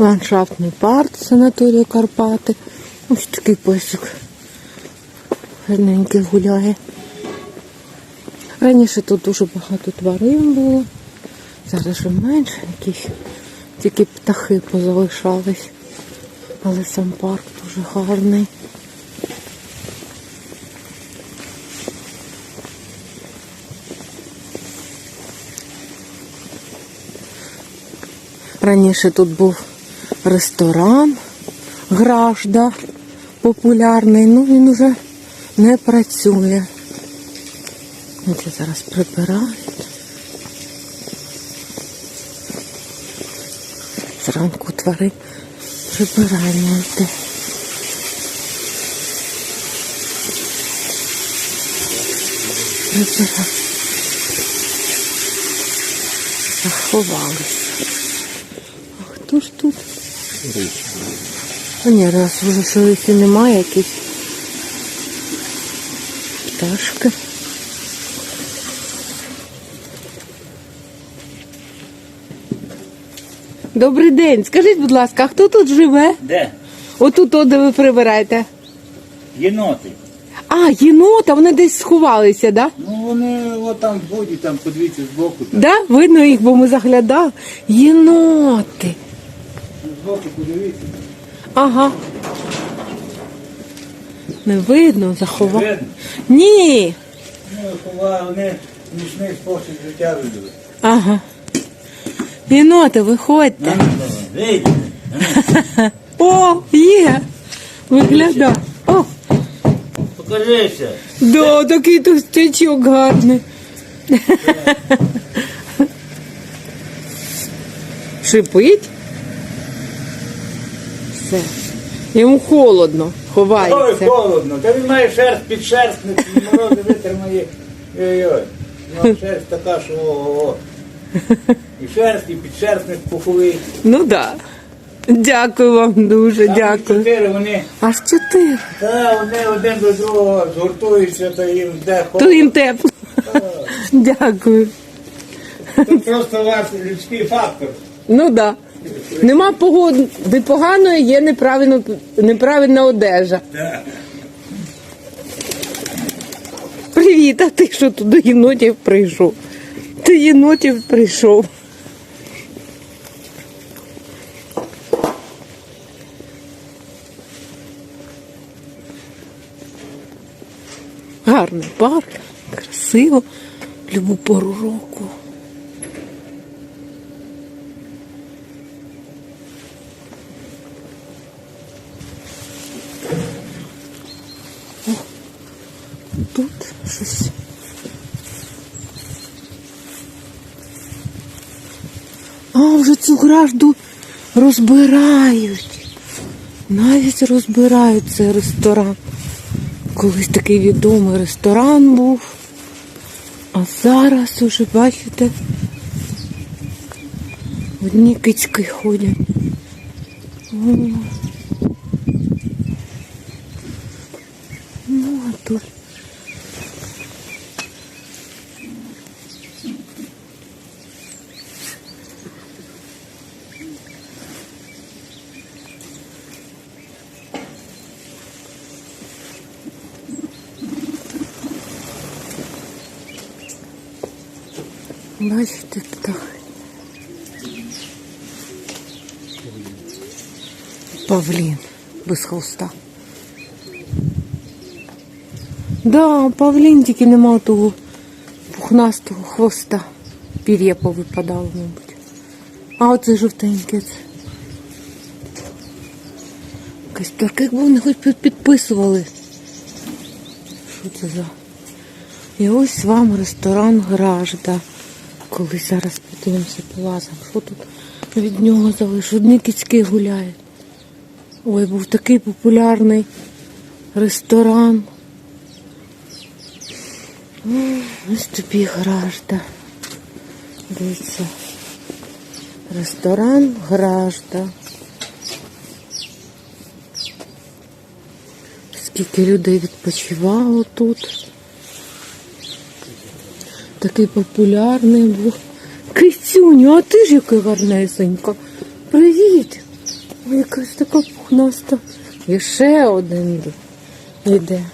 Ландшафтний парк санаторію Карпати. Ось такий песик. Гарненький гуляє. Раніше тут дуже багато тварин було. Зараз вже менше якісь. Тільки птахи позалишались. Але сам парк дуже гарний. Раніше тут був ресторан Гражда популярний, ну він уже не працює. Це зараз прибирають. Зранку твари прибирання йде. Заховалися. А хто ж тут? А ні, раз вже щось і немає якісь пташки. Добрий день. Скажіть, будь ласка, а хто тут живе? Де? Отут, от, де ви прибираєте. Єноти. А, єнота, вони десь сховалися, да? Ну вони от там в воді, там подивіться збоку. Там. Да? Видно їх, бо ми заглядали. Єноти. Збоку подивіться. Ага. Не видно, заховали. Видно? Ні. Ну, ховали, вони нічний спосіб життя ведуть. Ага. Єноти, виходьте. Вийдете. О, є. Виглядає. О, Покажися. да, такий товстячок гарний. Шипить. Все. Йому холодно, Ой, ховається. холодно. Та він має шерсть під шерстник, морози витримає. Ой-ой. Ну, шерсть така, що ого-го. І шерсть, і підшерстник пуховий. Ну так. Да. Дякую вам дуже, Там дякую. Чотири вони, Аж чотири. та, вони один до другого згуртуються, то їм де То холодно. їм тепло. Дякую. Це просто ваш людський фактор. Ну так. Да. Нема погоди поганої, є неправильно, неправильна одежа. Так. Привіт, а ти що тут до єнотів прийшов? Ти єнотів прийшов. Гарний парк, красиво, любу пору року. О, Тут щось. А, вже розбирають. Навіть розбирають цей ресторан. Колись такий відомий ресторан був. А зараз уже, бачите, одні кицьки ходять. О. Ну, а тут. Бачите, птахи. Павлін без хвоста. Да, павлін тільки нема того пухнастого хвоста. Пір'я повипадало, мабуть. А оце жовтеньке. Це. Якась так, якби вони хоч підписували. Що це за? І ось вам ресторан Гражда. Коли зараз подивимося полазом. Що тут від нього залишилось? Одні кицьки гуляють. Ой, був такий популярний ресторан. Ось тобі Гражда. Дивіться. Ресторан Гражда. Скільки людей відпочивало тут. Такий популярний був. Кисюню, а ти ж яка гарнесенька. Привіт. Ой, якась така пухнаста. І ще один йде.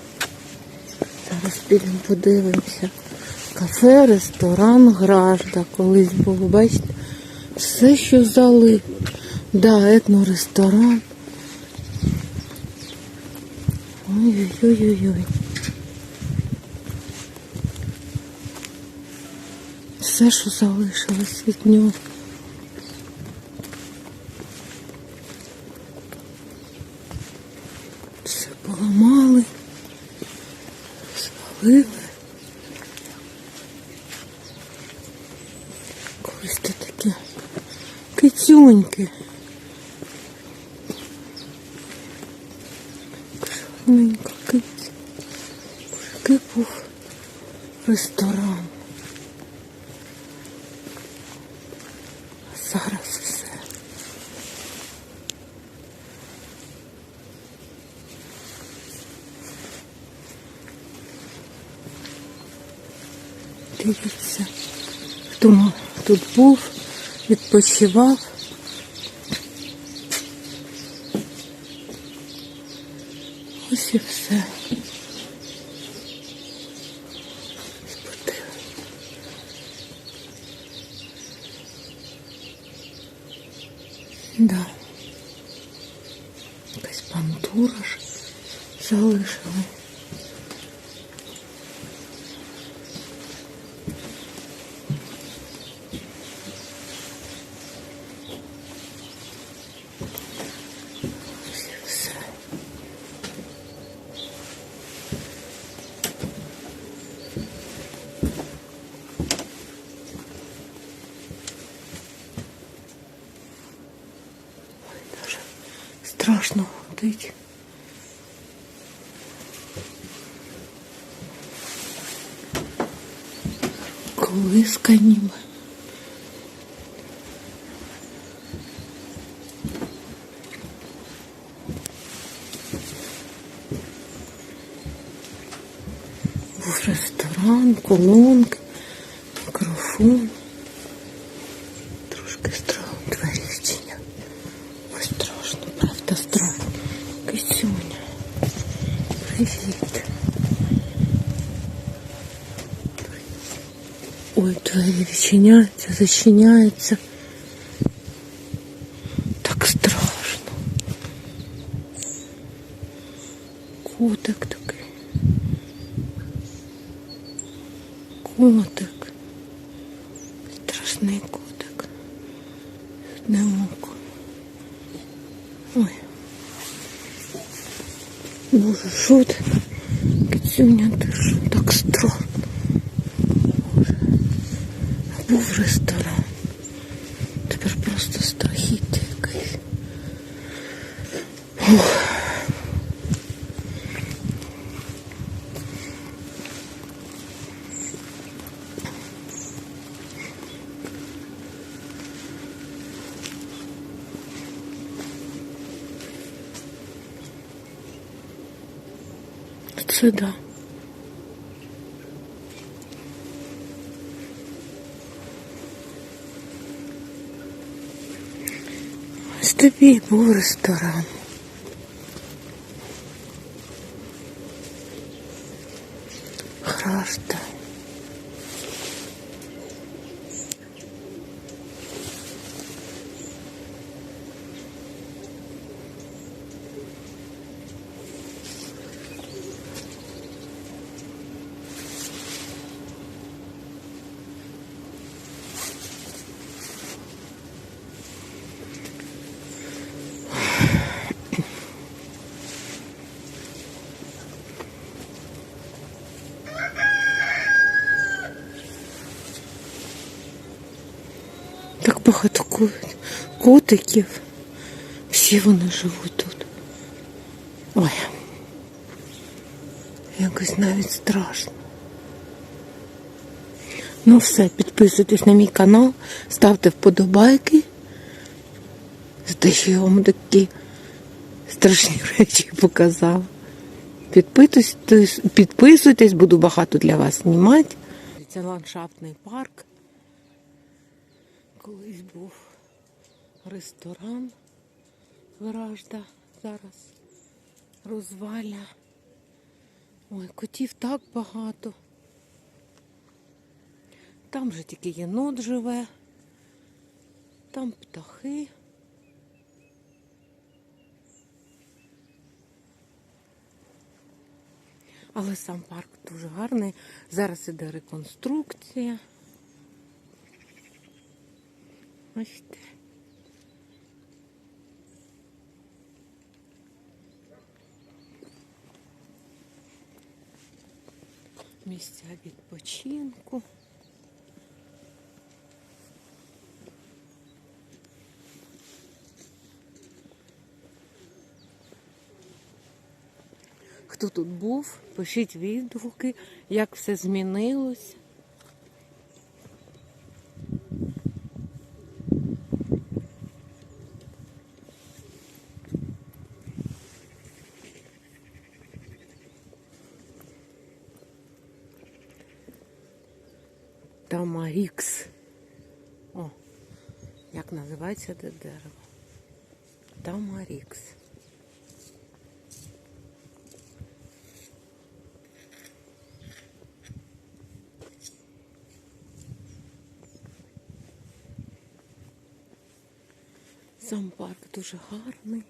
Зараз підемо подивимося. Кафе, ресторан, гражда. Колись було, бачите, все, що зали. Да, етноресторан. Ой-ой-ой-ой. Все, що залишилось від нього. Все поламали, спалили. Колись то таке кицюньки. Гарненько киця. Був ресторан. А зараз все. Дивіться, хто тут був, відпочивав. Ось і все. Спотили. Да. Якась пантура ж залишили. Ось і все. Ой, даже страшно ходить. Колиска ніби. Був ресторан, колонки, мікрофон. Двері відчиняються, зачиняються. Так страшно. Котик такий. Котик. Страшний котик. Одне око. Ой. Боже, що ти? Кицюня, ти що так страшно? Ресторан. Тепер просто страхіття. Ух. Це да. Ось тобі був ресторан. Храшта. Так багато ко- котиків. Всі вони живуть тут. Ой. Якось навіть страшно. Ну все, підписуйтесь на мій канал, ставте вподобайки. За те, що я вам такі страшні речі показала. Підписуйтесь, підписуйтесь, буду багато для вас знімати. Це ландшафтний парк. Колись був ресторан. Вражда зараз розваля. Ой, котів так багато. Там же тільки єнот живе, там птахи. Але сам парк дуже гарний. Зараз іде реконструкція. Бачите. Місця відпочинку. Хто тут був, пишіть відгуки, як все змінилось. Тамарікс. О, як називається це дерево? Тамарікс. Сам парк дуже гарний.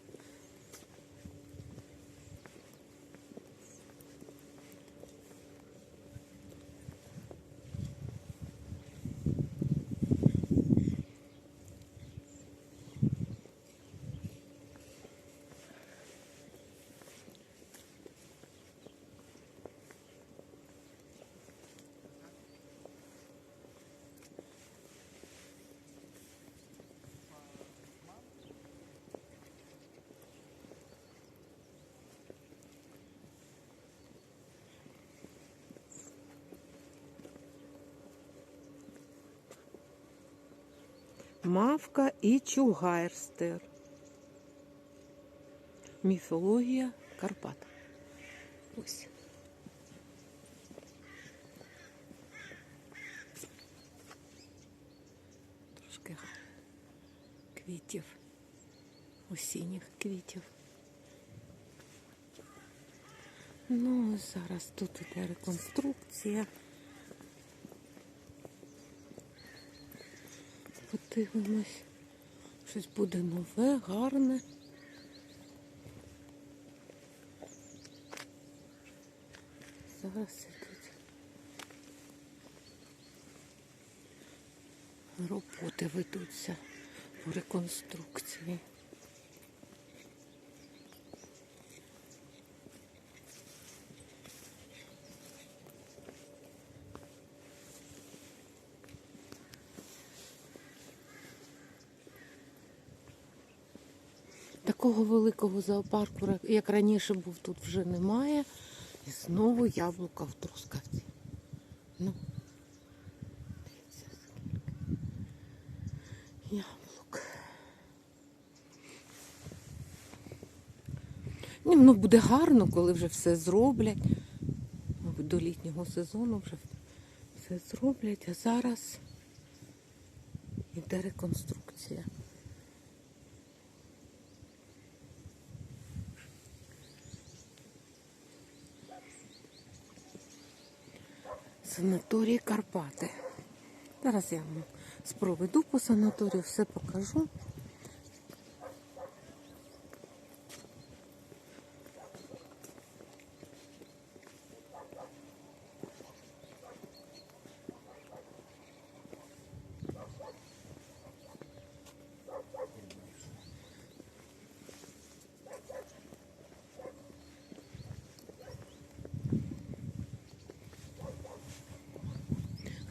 Мавка і чугайрстер. Міфологія Карпат. Ось. Трошки квітів. Осінніх квітів. Ну, зараз тут іде реконструкція. Подивимось. Щось буде нове, гарне. Зараз ідуть роботи ведуться по реконструкції. Такого великого зоопарку, як раніше був, тут вже немає. І знову яблука в трускавці. Ну, дивіться, скільки яблук. Ні, ну буде гарно, коли вже все зроблять. До літнього сезону вже все зроблять, а зараз іде реконструкція. Санаторій Карпати. Зараз я вам спроведу по санаторію, все покажу.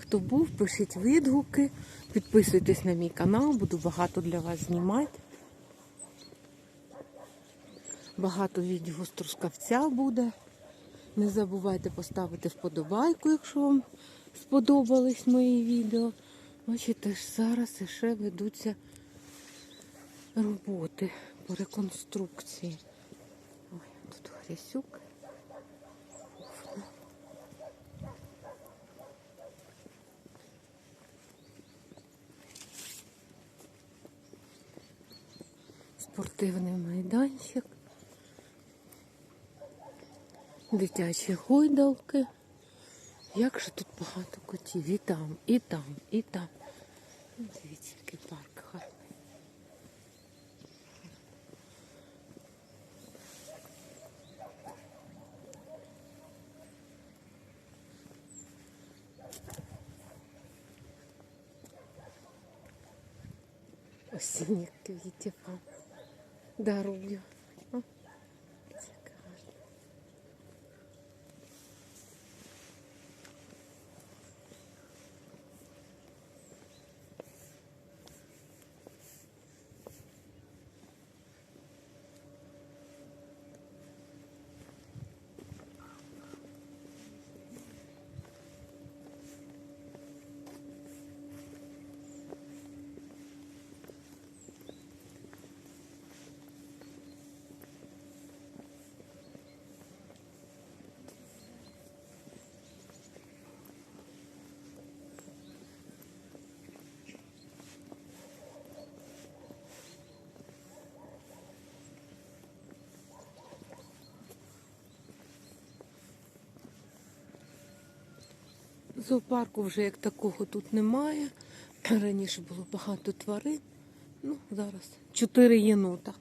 Хто був, пишіть відгуки, підписуйтесь на мій канал, буду багато для вас знімати. Багато відео з трускавця буде. Не забувайте поставити вподобайку, якщо вам сподобались мої відео. Бачите, зараз ще ведуться роботи по реконструкції. Ой, тут Хрясюк. Спортивний майданчик, дитячі гойдалки. Як же тут багато котів. І там, і там, і там. Ну, Дивіться, який парк гарний. Осінні квітів вам дарую. Зоопарку вже як такого тут немає. Раніше було багато тварин. Ну, зараз чотири єнота.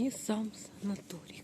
І сам санаторій.